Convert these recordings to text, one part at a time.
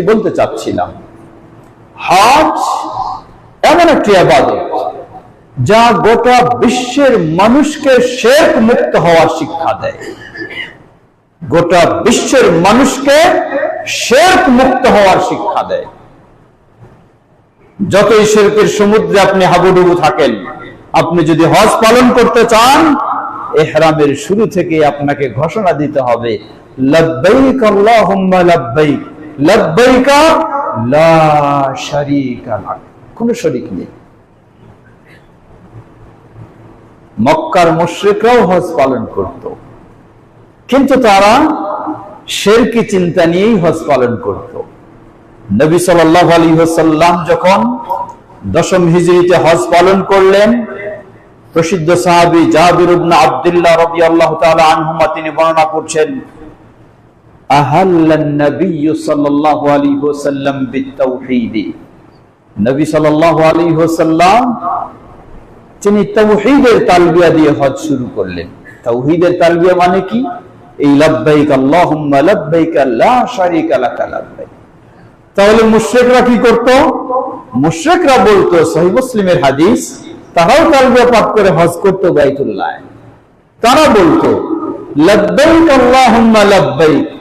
বলতে চাচ্ছিলাম হজ এমন একটি আবাদত যা গোটা বিশ্বের মানুষকে শেখ মুক্ত হওয়ার শিক্ষা দেয়। গোটা বিশ্বের মানুষকে শেখ মুক্ত হওয়ার শিক্ষা দেয়। যতই শেরকের সমুদ্রে আপনি হাবুডুবু থাকেন, আপনি যদি হজ পালন করতে চান, এহরামের শুরু থেকে আপনাকে ঘোষণা দিতে হবে, লব্বাইক আল্লাহুম্মা লব্বাইক। কোনো শরীক নেই। মক্কার মুশরিকরাও হজ পালন করত। কিন্তু তারা শেরকি চিন্তা নিয়েই হজ পালন করত। নবী সাল্লাল্লাহু আলাইহি ওয়াসাল্লাম যখন দশম হিজরিতে হজ পালন করলেন, প্রসিদ্ধ সাহাবী জাবির ইবনে আব্দুল্লাহ রাদিয়াল্লাহু তাআলা আনহুমা তিনি বর্ণনা করছেন আলাইহি ওয়াসাল্লাম তিনি তাওহীদের তালবিয়া দিয়ে হজ শুরু করলেন। তাওহীদের তালবিয়া মানে কি? এই লাব্বাইক আল্লাহুম্মা তাহলে মুশরিকরা কি করত? মুশরিকরা বলতো, সহিহ মুসলিমের হাদিস, তারাও তালবিয়া পাঠ করে হজ করত বাইতুল্লাহ। তারা বলতো, লাব্বাইক আল্লাহুম্মা, লাব্বাইক।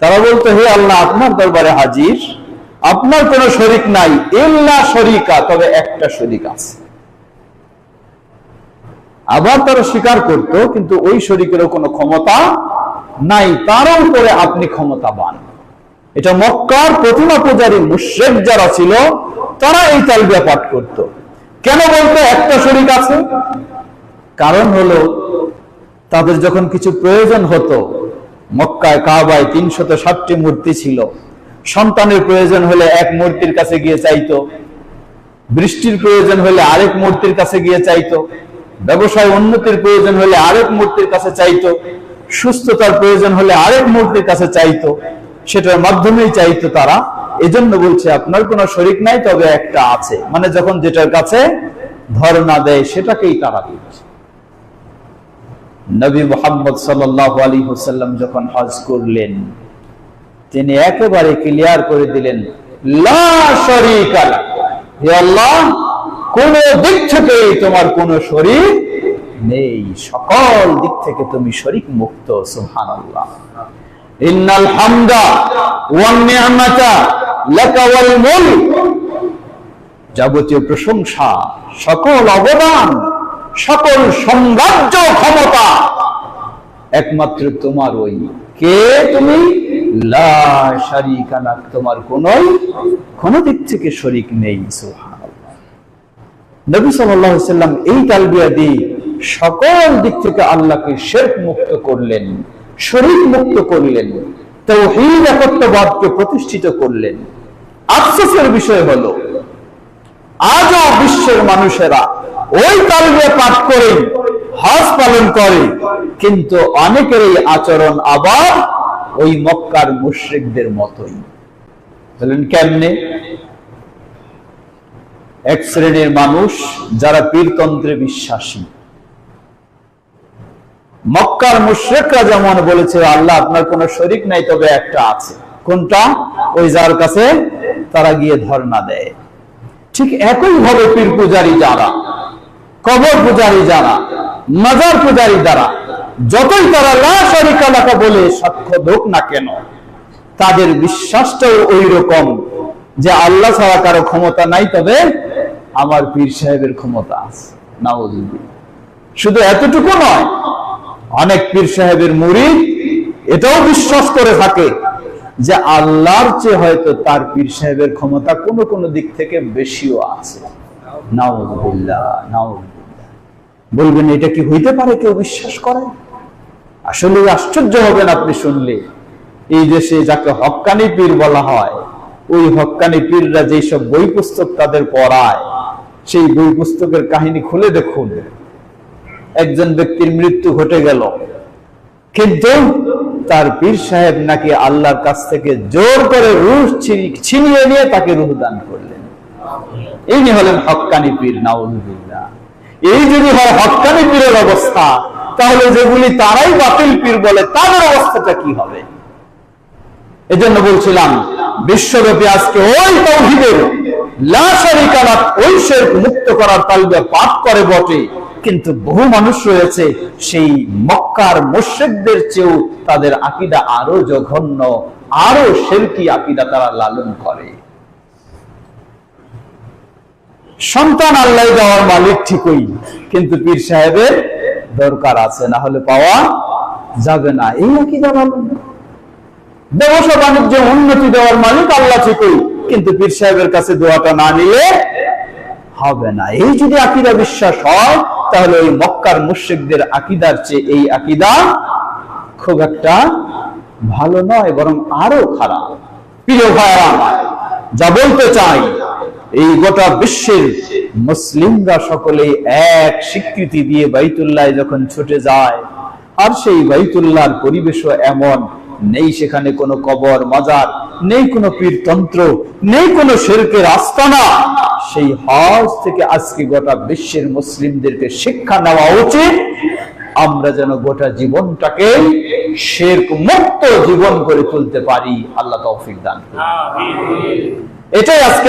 তারা বলতো, হে আল্লাহ, আপনার দরবারে হাজির, আপনার কোন শরিক নাই, ইল্লা শরিকা, তবে একটা শরিক আছে। আবার তারা স্বীকার করত, কিন্তু ওই শরিকেরও কোনো ক্ষমতা নাই তার উপরে আপনি ক্ষমতাবান। এটা মক্কার প্রতিমা পূজারী মুশ্রেক যারা ছিল, তারা এই তালবিয়া পাঠ করত। কেন বলতো একটা শরিক আছে? কারণ হলো, তাদের যখন কিছু প্রয়োজন হতো, মক্কায় কাবায় তিনশত ষাটটি মূর্তি ছিল। সন্তানের প্রয়োজন হলে এক মূর্তির কাছে গিয়ে চাইতো। বৃষ্টির প্রয়োজন হলে আরেক মূর্তির কাছে গিয়ে চাইতো। ব্যবসায় উন্নতির প্রয়োজন হলে আরেক মূর্তির কাছে চাইতো। সুস্থতার প্রয়োজন হলে আরেক মূর্তির কাছে চাইতো। সেটার মাধ্যমেই চাইতো তারা এজন্য বলছে, আপনার কোনো শরিক নাই, তবে একটা আছে। মানে যখন যেটার কাছে ধর্ণা দেয়, সেটাকেই তারা দিচ্ছে নবী মোহাম্মদ সাল্লাহ আলী হুসাল্লাম যখন হজ করলেন, তিনি একেবারে ক্লিয়ার করে দিলেন আল্লাহ, কোন দিক থেকে তোমার কোন শরীর নেই। সকল দিক থেকে তুমি শরিক মুক্ত, সুবহানাল্লাহ। ইন্নাল হামদা ওয়ান নি'মাতা যাবতীয় প্রশংসা, সকল অবদান, সকল সাম্রাজ্য ক্ষমতা, একমাত্র তোমার ওই। কে তুমি? তোমার কোন কোন দিক থেকে শরিক নেই নবী সাল্লাম এই তালবিয়া দিয়ে সকল দিক থেকে আল্লাহকে শিরক মুক্ত করলেন, শরিক মুক্ত করলেন তাওহীদ একত্ববাদকে প্রতিষ্ঠিত করলেন। আফসোসের বিষয় হলো, আজও বিশ্বের মানুষেরা ওই তালবিয়া পাঠ করে হজ পালন করে, কিন্তু অনেকের এই আচরণ আবার ওই মক্কার মুশ্রিকদের মতোই। বলেন কেমনে? এক শ্রেণির মানুষ যারা পীরতন্ত্রে বিশ্বাসী। মক্কার মুশ্রিকরা যেমন বলেছে, আল্লাহ আপনার কোন শরিক নাই, তবে একটা আছে। কোনটা? ওই যার কাছে তারা গিয়ে ধর্ণা দেয়। ঠিক একই ভাবে পীর পূজারী যারা, কবর পূজারী যারা, মাজার পূজারী যারা, যতই তারা লাশারিকালাকা বলে সাক্ষ্য দোক না কেন, তাদের বিশ্বাসটাও ওই রকম যে আল্লাহ ছাড়া কারও ক্ষমতা নাই, তবে আমার পীর সাহেবের ক্ষমতা আছে। নাউজুবিল্লাহ। শুধু এতটুকু নয়, অনেক পীর সাহেবের মুরিদ এটাও বিশ্বাস করে থাকে যে আল্লাহর চেয়ে হয়তো তার পীর সাহেবের ক্ষমতা কোনো কোনো দিক থেকে বেশিও আছে। বলবেন, এটা কি হইতে পারে কেউ বিশ্বাস করে? আসলে আশ্চর্য হবেন আপনি শুনলে। এই দেশে যাকে হক্কানি পীর বলা হয়, ওই হক্কানি পীররা যেসব বই পুস্তক তাদের পড়ায়, সেই বই পুস্তকের কাহিনী খুলে দেখুন। একজন ব্যক্তির মৃত্যু ঘটে গেল। কিন্তু তার পীর সাহেব নাকি আল্লাহর কাছ থেকে জোর করে রুহ ছিনিয়ে নিয়ে তাকে রুহ দান করলেন। ইনি হলেন হক্কানি পীর, নাউজুবিল্লাহ। এই যদি হয় হক্কানি পীরের অবস্থা, তাহলে যেগুলি তারাই বাতিল পীর বলে, তাদের অবস্থাটা কি হবে? এজন্য বলছিলাম, বিশ্বব্যাপী আজকে ওই তৌহিদের লাশারিকালাত ওই শেরক মুক্ত করার তালিকা পাঠ করে বটে। কিন্তু বহু মানুষ রয়েছে, সেই মক্কার মুশরিকদের চেয়েও তাদের আকীদা আরও জঘন্য, আরও শেরকি আকীদা তারা লালন করে। সন্তান আল্লাহ দেওয়ার মালিক ঠিকই, কিন্তু পীর সাহেবের দরকার আছে, না হলে পাওয়া যাবে না। এই আকীদা লালন ব্যবসা বাণিজ্য উন্নতি দেওয়ার মালিক আল্লাহ ঠিকই, কিন্তু পীর সাহেবের কাছে দোয়াটা না নিলে হবে না। এই যদি আকিদা বিশ্বাস হয় তাহলে ওই মক্কার মুশ্রিকদের আকিদার চেয়ে এই আকিদা খুব একটা ভালো নয়, বরং আরও খারাপ। প্রিয় ভাইরা যা বলতে চাই, এই গোটা বিশ্বের মুসলিমরা সকলে এক স্বীকৃতি দিয়ে বাইতুল্লাহ যখন ছুটে যায়, আর সেই বাইতুল্লাহর পরিবেশও এমন, নেই সেখানে কোনো কবর, মাজার, নেই কোনো পীরতন্ত্র, নেই কোনো শেরকের আস্তানা। সেই হজ থেকে আজকে গোটা বিশ্বের মুসলিমদেরকে শিক্ষা নেওয়া উচিত। আমরা যেন গোটা জীবনটাকে শেরক মুক্ত জীবন করে তুলতে পারি। আল্লাহ তৌফিক দান করুন। এটাই আজকে